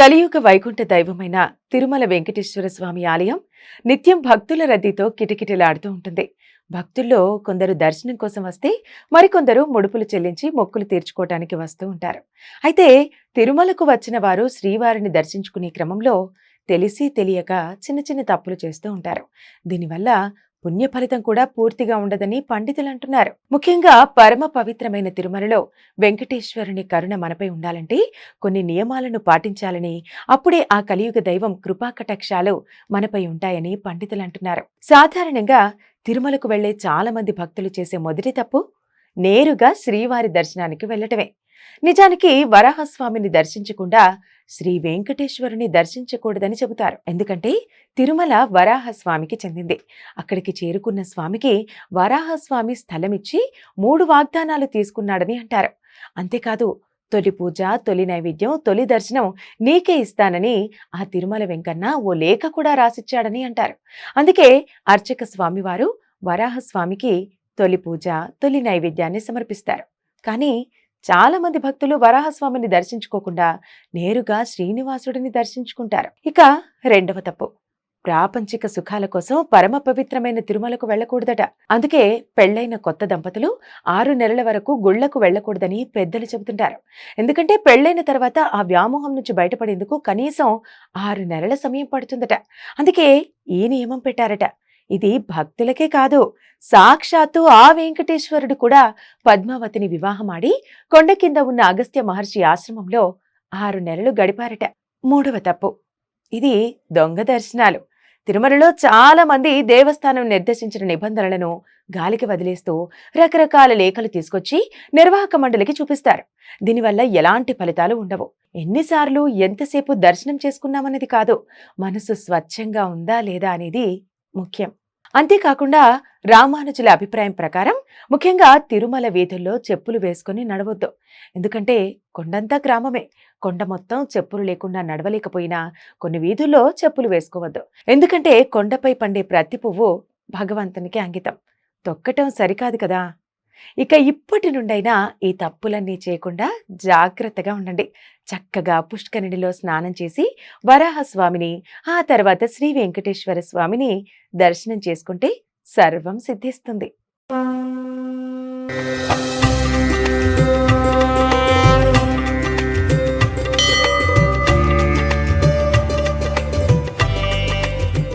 కలియుగ వైకుంఠ దైవమైన తిరుమల వెంకటేశ్వర స్వామి ఆలయం నిత్యం భక్తుల రద్దీతో కిటకిటలాడుతూ ఉంటుంది. భక్తుల్లో కొందరు దర్శనం కోసం వస్తే మరికొందరు ముడుపులు చెల్లించి మొక్కులు తీర్చుకోవటానికి వస్తూ ఉంటారు. అయితే తిరుమలకు వచ్చిన వారు శ్రీవారిని దర్శించుకునే క్రమంలో తెలిసి తెలియక చిన్న చిన్న తప్పులు చేస్తూ ఉంటారు. దీనివల్ల పుణ్య ఫలితం కూడా పూర్తిగా ఉండదని పండితులు అంటున్నారు ముఖ్యంగా పరమ పవిత్రమైన తిరుమలలో వెంకటేశ్వరుని కరుణ మనపై ఉండాలంటే కొన్ని నియమాలను పాటించాలని అప్పుడే ఆ కలియుగ దైవం కృపాకటాక్షాలు మనపై ఉంటాయని పండితులు అంటున్నారు సాధారణంగా తిరుమలకు వెళ్ళే చాలా మంది భక్తులు చేసే మొదటి తప్పు నేరుగా శ్రీవారి దర్శనానికి వెళ్ళటమే. నిజానికి వరాహస్వామిని దర్శించకుండా శ్రీ వెంకటేశ్వరుని దర్శించకూడదని చెబుతారు. ఎందుకంటే తిరుమల వరాహస్వామికి చెందింది. అక్కడికి చేరుకున్న స్వామికి వరాహస్వామి స్థలమిచ్చి మూడు వాగ్దానాలు తీసుకున్నాడని అంటారు. అంతేకాదు తొలి పూజ తొలి నైవేద్యం తొలి దర్శనం నీకే ఇస్తానని ఆ తిరుమల వెంకన్న ఓ లేఖ కూడా రాసిచ్చాడని అంటారు. అందుకే అర్చక స్వామివారు వరాహస్వామికి తొలి పూజ తొలి నైవేద్యాన్ని సమర్పిస్తారు. కానీ చాలా మంది భక్తులు వరాహస్వామిని దర్శించుకోకుండా నేరుగా శ్రీనివాసుడిని దర్శించుకుంటారు. ఇక రెండవ తప్పు. ప్రాపంచిక సుఖాల కోసం పరమ పవిత్రమైన తిరుమలకు వెళ్ళకూడదట. అందుకే పెళ్ళైన కొత్త దంపతులు ఆరు నెలల వరకు గుళ్ళకు వెళ్ళకూడదని పెద్దలు చెబుతుంటారు. ఎందుకంటే పెళ్ళైన తర్వాత ఆ వ్యామోహం నుంచి బయటపడేందుకు కనీసం ఆరు నెలల సమయం పడుతుందట. అందుకే ఈ నియమం పెట్టారట. ఇది భక్తులకే కాదు సాక్షాత్తు ఆ వెంకటేశ్వరుడు కూడా పద్మావతిని వివాహమాడి కొండ కింద ఉన్న అగస్త్య మహర్షి ఆశ్రమంలో ఆరు నెలలు గడిపారట. మూడవ తప్పు. ఇది దొంగ దర్శనాలు. తిరుమలలో చాలా మంది దేవస్థానం నిర్దేశించిన నిబంధనలను గాలికి వదిలేస్తూ రకరకాల లేఖలు తీసుకొచ్చి నిర్వాహక మండలికి చూపిస్తారు. దీనివల్ల ఎలాంటి ఫలితాలు ఉండవు. ఎన్నిసార్లు ఎంతసేపు దర్శనం చేసుకున్నామనేది కాదు మనసు స్వచ్ఛంగా ఉందా లేదా అనేది ముఖ్యం. అంతేకాకుండా రామానుజుల అభిప్రాయం ప్రకారం ముఖ్యంగా తిరుమల వీధుల్లో చెప్పులు వేసుకుని నడవద్దు. ఎందుకంటే కొండంతా గ్రామమే. కొండ మొత్తం చెప్పులు లేకుండా నడవలేకపోయినా కొన్ని వీధుల్లో చెప్పులు వేసుకోవద్దు. ఎందుకంటే కొండపై పండే ప్రతి పువ్వు భగవంతునికి అంకితం. తొక్కటం సరికాదు కదా. ఇక ఇప్పటి నుండైనా ఈ తప్పులన్నీ చేయకుండా జాగ్రత్తగా ఉండండి. చక్కగా పుష్కరిణిలో స్నానం చేసి వరాహస్వామిని ఆ తర్వాత శ్రీ వెంకటేశ్వర స్వామిని దర్శనం చేసుకుంటే సర్వం సిద్ధిస్తుంది.